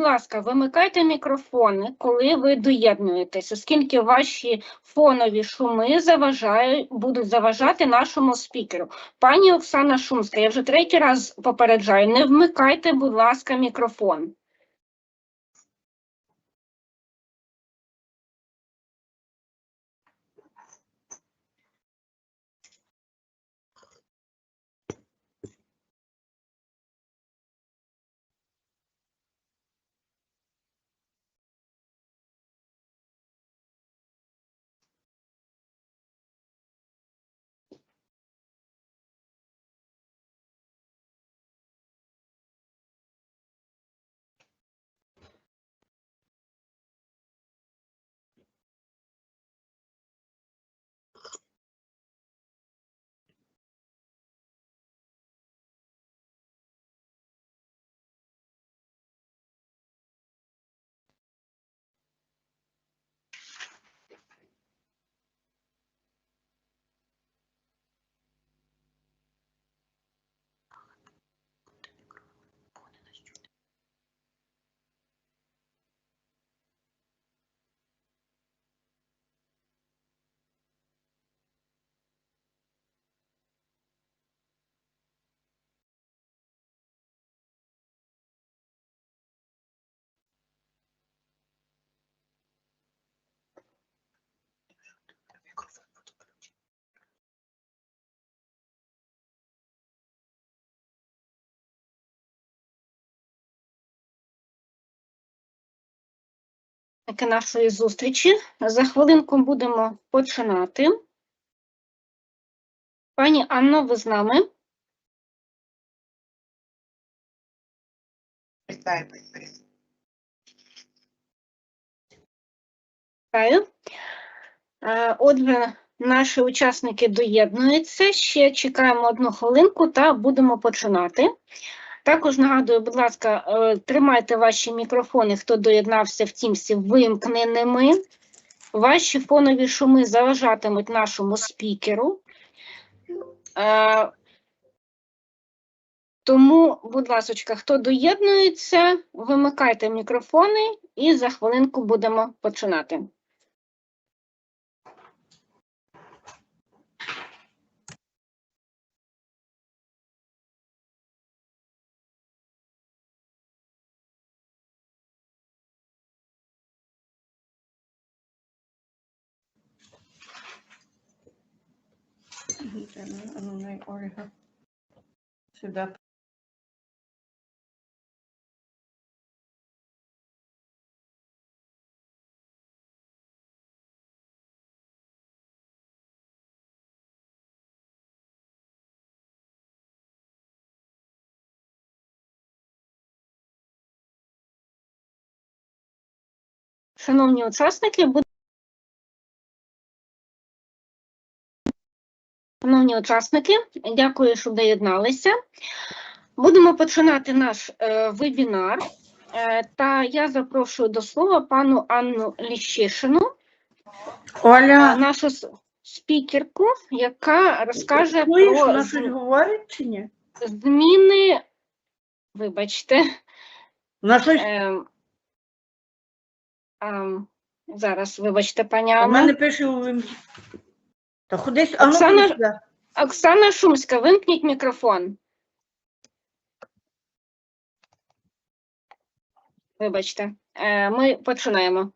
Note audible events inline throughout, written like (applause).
ласка, вимикайте мікрофони, коли ви доєднуєтесь, оскільки ваші фонові шуми заважають, будуть заважати нашому спікеру. Пані Оксана Шумська, я вже третій раз попереджаю, не вмикайте, будь ласка, мікрофон. Нашої зустрічі. За хвилинку будемо починати. Пані Анно, ви з нами? Вітаю, пані Марія. Вітаю. Е, Отже, наші учасники доєднуються. Ще чекаємо одну хвилинку та будемо починати. Також нагадую, будь ласка, е, тримайте ваші мікрофони, хто доєднався в Тімсі, вимкненими. Ваші фонові шуми заважатимуть нашому спікеру. Е, Тому, будь ласка, хто доєднується, вимикайте мікрофони і за хвилинку будемо починати. Сюди. Шановні учасники, Шановні учасники, дякую, що доєдналися. Будемо починати наш е, вебінар. Е, та я запрошую до слова пану Анну Ліщишину, е, Оля, нашу спікерку, яка розкаже чуєш, про вона з- щось говорить чи ні? зміни. Вибачте, Вона щось, е, ем, зараз, вибачте, пані Анна. мене пише у вим- Та ходись, а ну Оксана- сюди. Оксана Шумська, вимкніть мікрофон. Вибачте, Е, ми починаємо.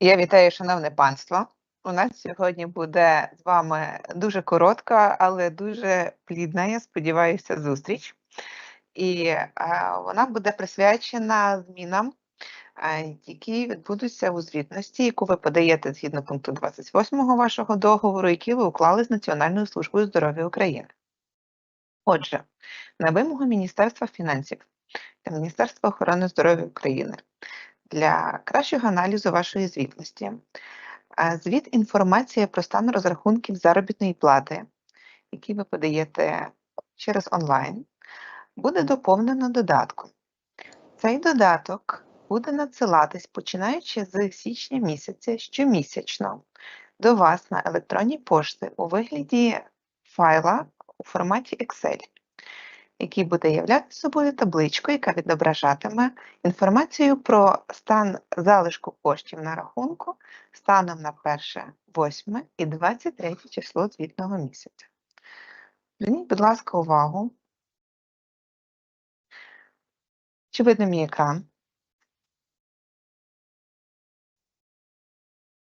Я вітаю, шановне панство. У нас сьогодні буде з вами дуже коротка, але дуже плідна, я сподіваюся, зустріч. І е, вона буде присвячена змінам, які відбудуться у звітності, яку ви подаєте згідно пункту 28 вашого договору, який ви уклали з Національною службою здоров'я України. Отже, на вимогу Міністерства фінансів та Міністерства охорони здоров'я України для кращого аналізу вашої звітності. Звіт інформація про стан розрахунків заробітної плати, який ви подаєте через онлайн, буде доповнено додатком. Цей додаток буде надсилатись починаючи з січня місяця щомісячно до вас на електронні пошти у вигляді файла у форматі Excel. який буде являти собою табличку, яка відображатиме інформацію про стан залишку коштів на рахунку станом на 1, 8 і 23 число звітного місяця. Зверніть, будь ласка, увагу. Чи видно мій екран?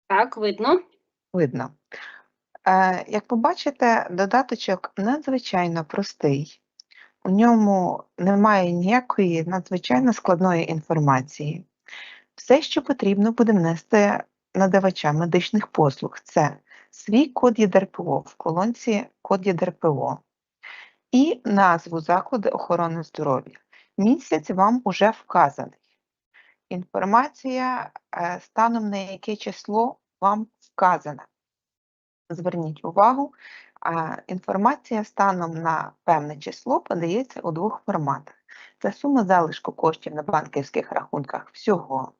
Так, видно. Видно. Е, Як побачите, додаточок надзвичайно простий. У ньому немає ніякої надзвичайно складної інформації. Все, що потрібно буде внести надавача медичних послуг, це свій код ЄДРПО в колонці код ЄДРПО і назву закладу охорони здоров'я. Місяць вам уже вказаний. Інформація е, станом на яке число вам вказана. Зверніть увагу, інформація станом на певне число подається у двох форматах. Це сума залишку коштів на банківських рахунках всього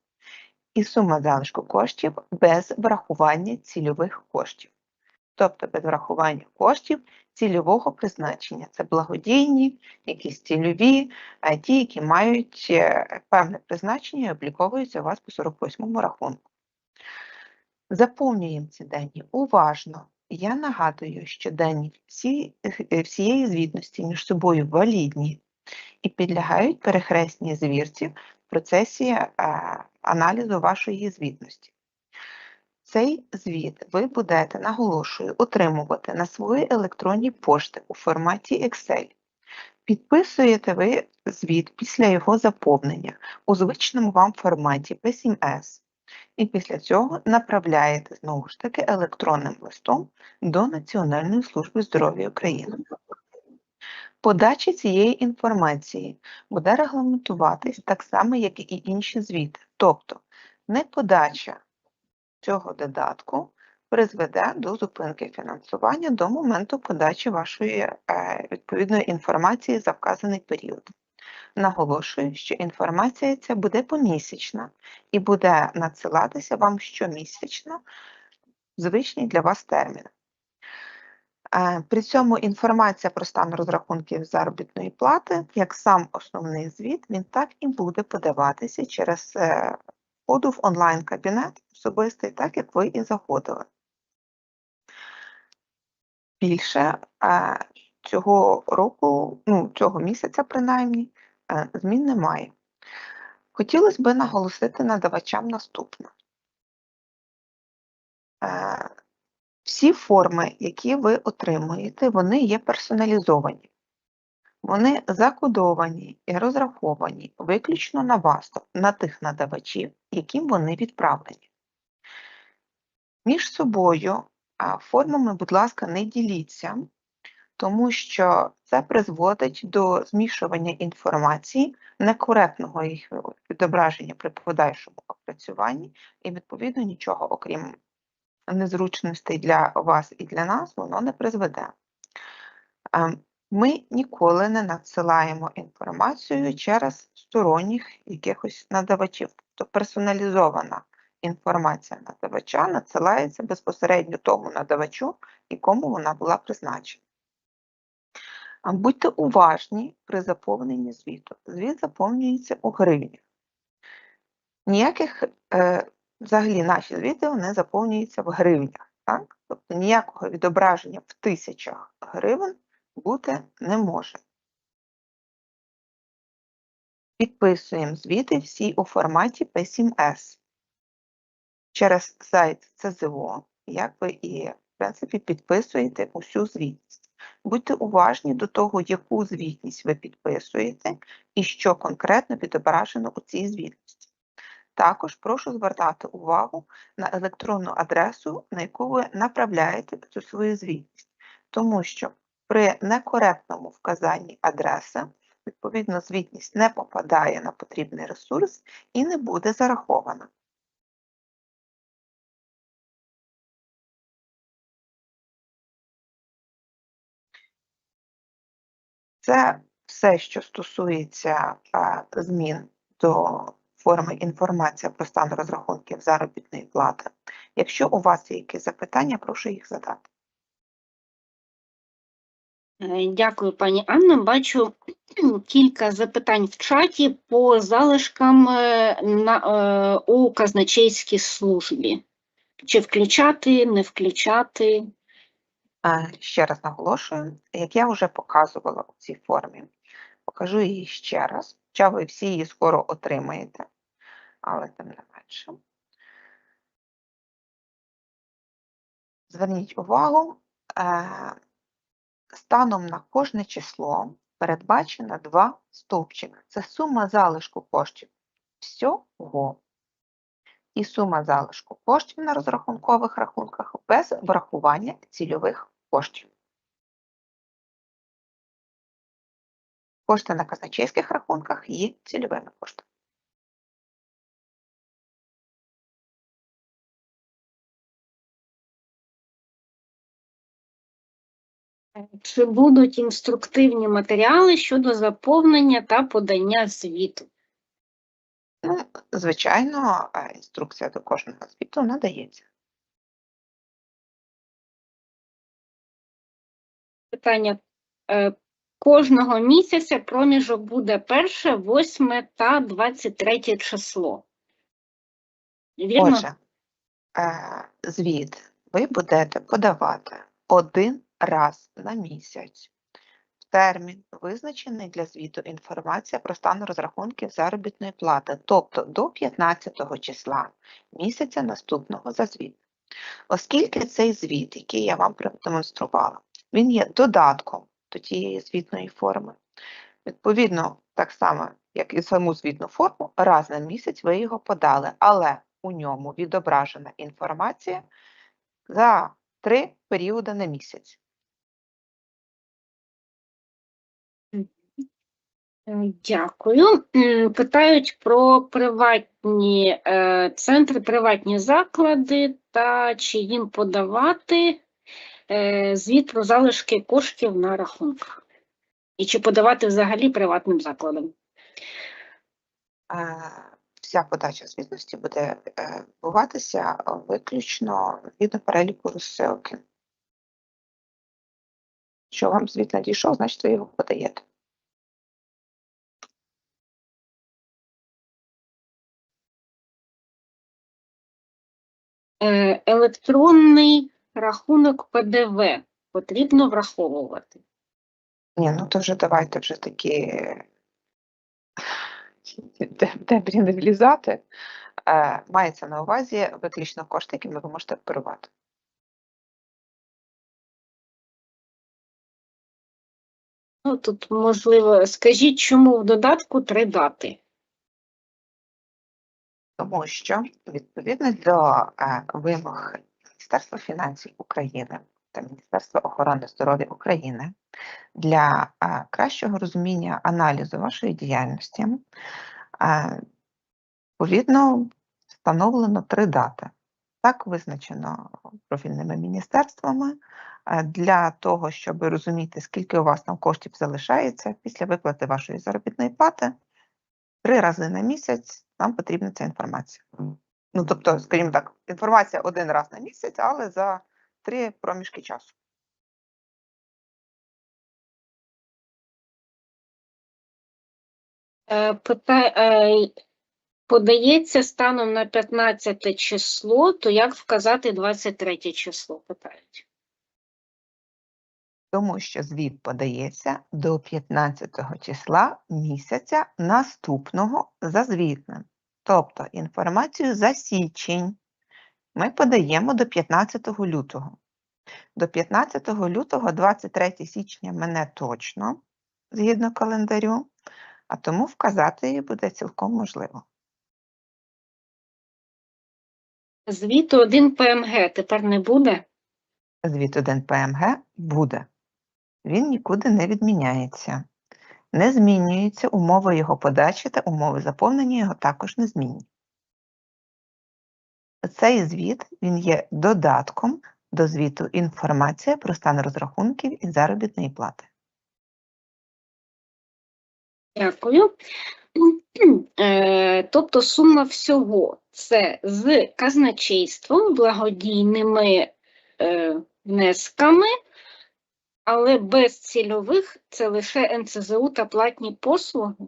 і сума залишку коштів без врахування цільових коштів. Тобто без врахування коштів цільового призначення. Це благодійні, якісь цільові, а ті, які мають е, певне призначення і обліковуються у вас по 48-му рахунку. Заповнюємо ці дані уважно. Я нагадую, що дані всі, е, всієї звітності між собою валідні і підлягають перехресній звірці в процесі е, аналізу вашої звітності. Цей звіт ви будете, наголошую, отримувати на свої електронні пошти у форматі Excel. Підписуєте ви звіт після його заповнення у звичному вам форматі P7S. І після цього направляєте знову ж таки електронним листом до Національної служби здоров'я України. Подача цієї інформації буде регламентуватись так само, як і інші звіти. Тобто неподача цього додатку призведе до зупинки фінансування до моменту подачі вашої е, відповідної інформації за вказаний період. Наголошую, що інформація ця буде помісячна і буде надсилатися вам щомісячно в звичні для вас терміни. Е, При цьому інформація про стан розрахунків заробітної плати, як сам основний звіт, він так і буде подаватися через е, входу в онлайн-кабінет особистий, так як ви і заходили. Більше е, цього року, ну, цього місяця принаймні, е, змін немає. Хотілося б наголосити надавачам наступне. Е, Всі форми, які ви отримуєте, вони є персоналізовані. Вони закодовані і розраховані виключно на вас, на тих надавачів, яким вони відправлені. Між собою формами, будь ласка, не діліться, тому що це призводить до змішування інформації, некоректного їх відображення при подальшому опрацюванні, і, відповідно, нічого, окрім незручностей для вас і для нас, воно не призведе. Ми ніколи не надсилаємо інформацію через сторонніх якихось надавачів, тобто персоналізована інформація надавача надсилається безпосередньо тому надавачу, якому вона була призначена. Будьте уважні при заповненні звіту. Звіт заповнюється у гривнях. Ніяких, е, взагалі, наші звіти вони заповнюються в гривнях. Так? Тобто ніякого відображення в тисячах гривень бути не може. Підписуємо звіти всі у форматі P7S через сайт ЦЗО, як ви і, в принципі, підписуєте усю звітність. Будьте уважні до того, яку звітність ви підписуєте і що конкретно відображено у цій звітності. Також прошу звертати увагу на електронну адресу, на яку ви направляєте цю свою звітність, тому що при некоректному вказанні адреси, відповідно, звітність не попадає на потрібний ресурс і не буде зарахована. Це все, що стосується змін до форми інформація про стан розрахунків заробітної плати. Якщо у вас є якісь запитання, прошу їх задати. Е, Дякую, пані Анна. Бачу (clears throat) кілька запитань в чаті по залишкам е, на, е, у казначейській службі. Чи включати, не включати? Ще раз наголошую, як я вже показувала у цій формі, покажу її ще раз, хоча ви всі її скоро отримаєте, але тим не менше. Зверніть увагу, станом на кожне число передбачено два стовпчика. Це сума залишку коштів всього і сума залишку коштів на розрахункових рахунках без врахування цільових коштів. Кошти на казначейських рахунках є цільовими коштами. Чи будуть інструктивні матеріали щодо заповнення та подання звіту? Ну, звичайно, е, інструкція до кожного звіту надається. Питання. Е, Кожного місяця проміжок буде перше, восьме та 23 число. Вірно? Отже, е, звіт ви будете подавати один раз на місяць. Термін, визначений для звіту інформація про стан розрахунків заробітної плати, тобто до 15 числа місяця наступного за звіт. Оскільки цей звіт, який я вам продемонструвала, він є додатком до тієї звітної форми, відповідно, так само, як і саму звітну форму, раз на місяць ви його подали, але у ньому відображена інформація за три періоди на місяць. Дякую. Питають про приватні е, центри, приватні заклади та чи їм подавати е, звіт про залишки коштів на рахунках. І чи подавати взагалі приватним закладам? Е, Вся подача звітності буде е, відбуватися виключно згідно переліку розсилки. Що вам звіт надійшов, значить ви його подаєте. Електронний рахунок ПДВ потрібно враховувати. Ні, ну то вже давайте вже такі дебрі не влізати. Е, Мається на увазі виключно кошти, якими ви можете оперувати. Ну, тут можливо, скажіть, чому в додатку три дати? Тому що відповідно до е, вимог Міністерства фінансів України та Міністерства охорони здоров'я України для е, кращого розуміння аналізу вашої діяльності, е, відповідно встановлено три дати. Так визначено профільними міністерствами для того, щоб розуміти, скільки у вас там коштів залишається після виплати вашої заробітної плати. Три рази на місяць нам потрібна ця інформація. Ну, тобто, скажімо так, інформація один раз на місяць, але за три проміжки часу. Е, Пита... е, Подається станом на 15 число, то як вказати 23 число, питають. Тому що звіт подається до 15 числа місяця наступного за звітним. Тобто інформацію за січень ми подаємо до 15 лютого. До 15 лютого 23 січня мене точно, згідно календарю, а тому вказати її буде цілком можливо. Звіту 1 ПМГ тепер не буде? Звіт 1 ПМГ буде. Він нікуди не відміняється. Не змінюються умови його подачі та умови заповнення його також не змінні. Цей звіт він є додатком до звіту інформація про стан розрахунків і заробітної плати. Дякую. Е, Тобто сума всього це з казначейством, благодійними е, внесками але без цільових це лише НЦЗУ та платні послуги.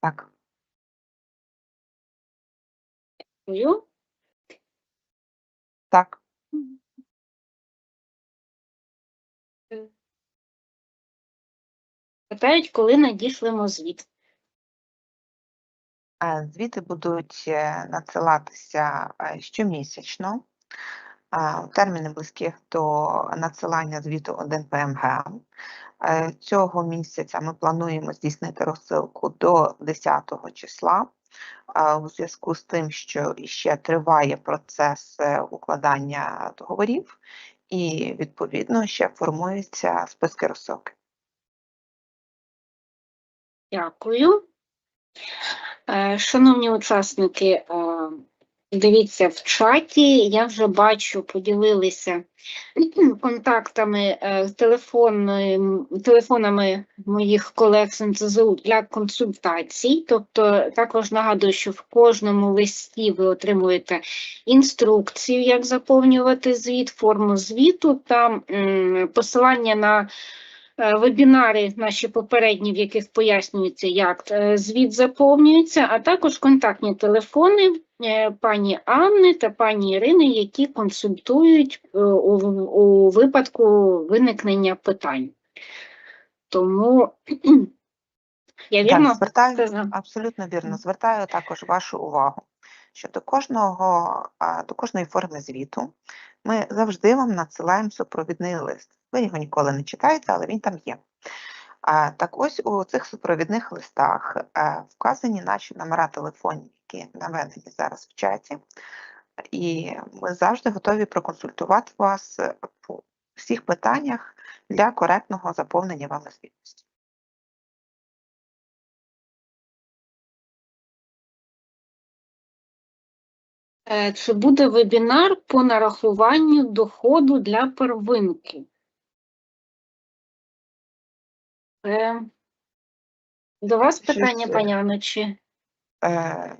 Так. Дякую. Так. Питають, коли надішлемо звіт. Е, Звіти будуть е, надсилатися е, щомісячно. Терміни близькі до надсилання звіту 1 ПМГ. Е, Цього місяця ми плануємо здійснити розсилку до 10 числа. У зв'язку з тим, що ще триває процес е, укладання договорів, і відповідно ще формуються списки розсилки. Дякую. Е, Шановні учасники, дивіться в чаті, я вже бачу, поділилися (clears throat) контактами, е, телефонами моїх колег з НЦЗУ для консультацій. Тобто також нагадую, що в кожному листі ви отримуєте інструкцію, як заповнювати звіт, форму звіту та посилання на е, вебінари наші попередні, в яких пояснюється, як е, звіт заповнюється, а також контактні телефони пані Анни та пані Ірини, які консультують е, у, у випадку виникнення питань. Тому я вірно Так, звертаю, абсолютно вірно. Звертаю також вашу увагу, що до кожного, до кожної форми звіту ми завжди вам надсилаємо супровідний лист. Ви його ніколи не читаєте, але він там є. Так ось у цих супровідних листах е, вказані наші номера телефонів, які наведені зараз в чаті, і ми завжди готові проконсультувати вас по всіх питаннях для коректного заповнення вами звітності. Е, Чи буде вебінар по нарахуванню доходу для первинки? Е, До вас Щось, питання, пані Анно, чи Е,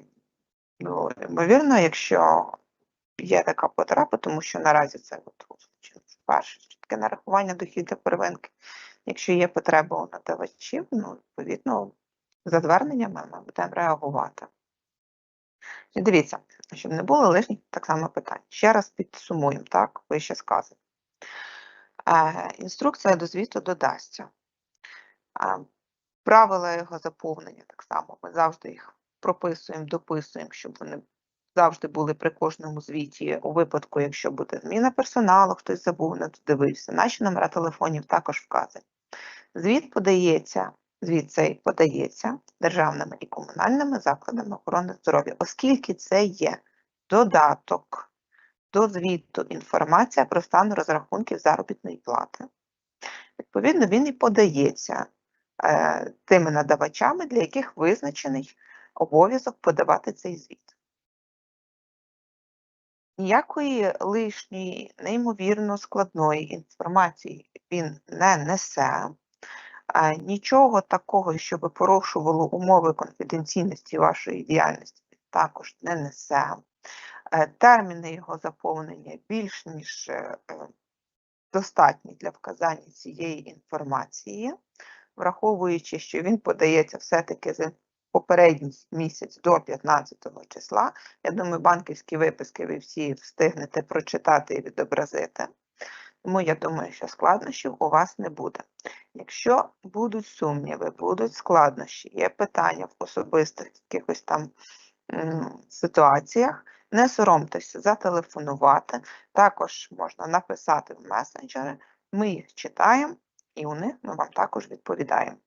ну, ймовірно, якщо є така потреба, тому що наразі це от що таке нарахування дохідів первинки. Якщо є потреба у надавачів, ну, відповідно, за зверненнями ми будемо реагувати. І дивіться, щоб не було лишніх так само питань. Ще раз підсумуємо, так, вище сказано. Е, інструкція до звіту додасться. Правила його заповнення так само, ми завжди їх прописуємо, дописуємо, щоб вони завжди були при кожному звіті у випадку, якщо буде зміна персоналу, хтось забув, не додивився. Наші номера телефонів також вказані. Звіт подається, звіт цей подається державними і комунальними закладами охорони здоров'я, оскільки це є додаток до звіту інформація про стан розрахунків заробітної плати. Відповідно, він і подається тими надавачами, для яких визначений обов'язок подавати цей звіт. Ніякої лишньої, неймовірно складної інформації він не несе. Нічого такого, щоб порушувало умови конфіденційності вашої діяльності, також не несе. Е, Терміни його заповнення більш ніж е, е, достатні для вказання цієї інформації, враховуючи, що він подається все-таки за попередній місяць до 15 числа. Я думаю, банківські виписки ви всі встигнете прочитати і відобразити. Тому я думаю, що складнощів у вас не буде. Якщо будуть сумніви, будуть складнощі, є питання в особистих якихось там ситуаціях, не соромтеся зателефонувати. Також можна написати в месенджери. Ми їх читаємо і у них ми вам також відповідаємо.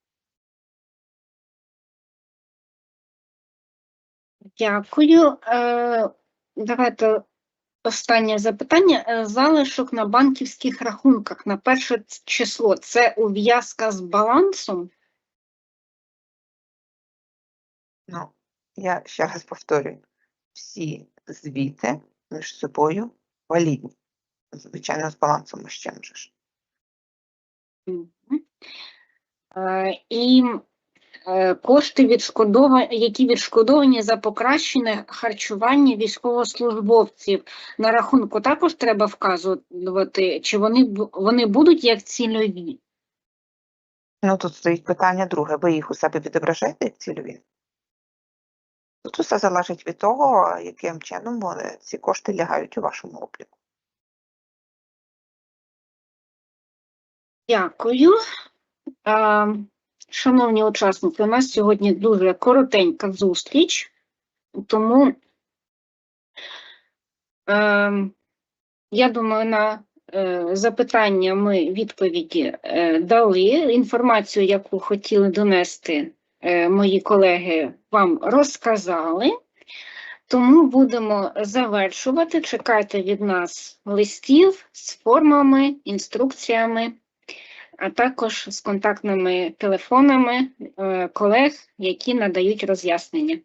Дякую. Е, Давайте останнє запитання. Е, Залишок на банківських рахунках на перше число це ув'язка з балансом? Ну, я ще раз повторюю, всі звіти між собою валідні. Звичайно, з балансом ще ж. Е, І е, кошти відшкодовані, які відшкодовані за покращене харчування військовослужбовців. На рахунку також треба вказувати, чи вони вони будуть як цільові. Ну, тут стоїть питання друге. Ви їх у себе відображаєте як цільові? Тут усе залежить від того, яким чином вони, ці кошти лягають у вашому обліку. Дякую. Шановні учасники, у нас сьогодні дуже коротенька зустріч, тому е, я думаю, на е, запитання ми відповіді е, дали. Інформацію, яку хотіли донести мої колеги, вам розказали. Тому будемо завершувати. Чекайте від нас листів з формами, інструкціями а також з контактними телефонами е, колег, які надають роз'яснення.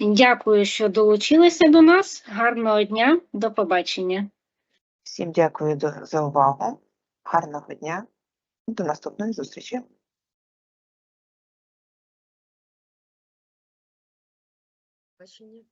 Дякую, що долучилися до нас. Гарного дня, до побачення. Всім дякую за увагу. Гарного дня. До наступної зустрічі. Бачення.